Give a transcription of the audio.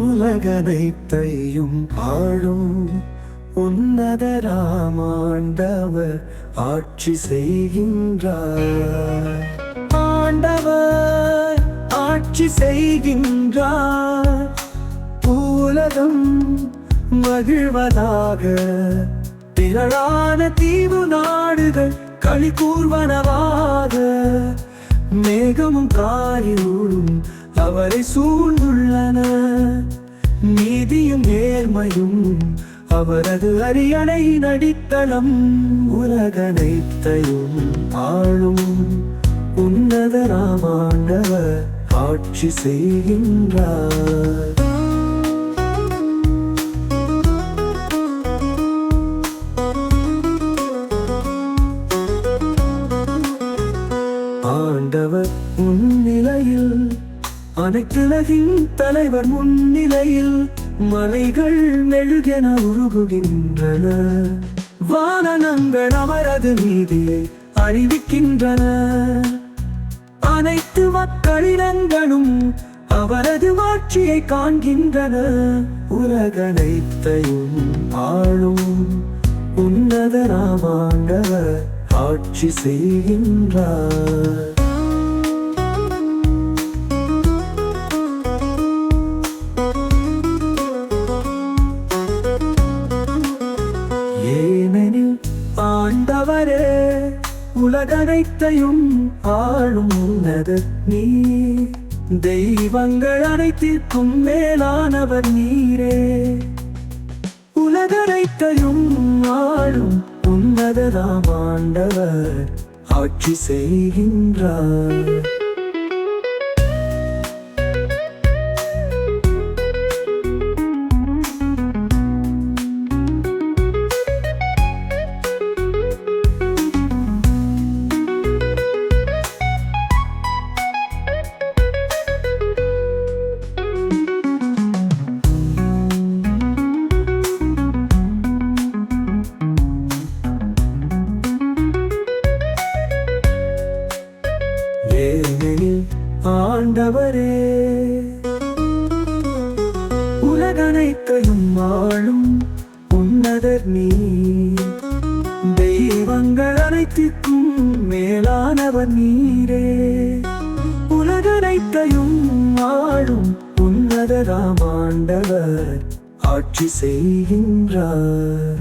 உலகனைத்தையும் ஆளும் உன்னத ராமாண்டவர் ஆட்சி செய்கின்றார். ஆண்டவர் ஆட்சி செய்கின்றார். உலகம் மகிழ்வதாக திரளான தீவு நாடுகள் களி கூர்வனவாக மேகமும் காரிருளும் அவரை சூழ்ந்துள்ளன. நீதியும் நேர்மையும் அவரது அரியணை நடித்தளம் உலகனைத்தையும் ஆளும் உன்னத ராமாண்டவர் ஆட்சி செய்கின்றார். அனைத்துலகின் தலைவர் முன்னிலையில் மலைகள் மெழுகென உருகுகின்றன. வானனங்கள் அவரது நீதியை அறிவிக்கின்றன அனைத்து மக்களினங்களும் அவரது ஆட்சியை காண்கின்றன. உலகனைத்தையும் ஆளும் உன்னத ராமாண்டவர் ஆட்சி செய்கின்றார். உலகனைத்தையும் ஆளும் உன்னத நீ. தெய்வங்கள் அனைத்திற்கும் மேலானவர் நீரே. உலகனைத்தையும் ஆளும் உன்னதராம் ஆண்டவர். ஆட்சி செய்கின்றார். ஆண்டவரே உலகனைத்தையும் ஆளும் உன்னதர் நீ தெய்வங்கள் அனைத்திற்கும் மேலானவர் நீரே. உலகனைத்தையும் ஆளும் உன்னதராமாண்டவர் ஆட்சி செய்கின்றார்.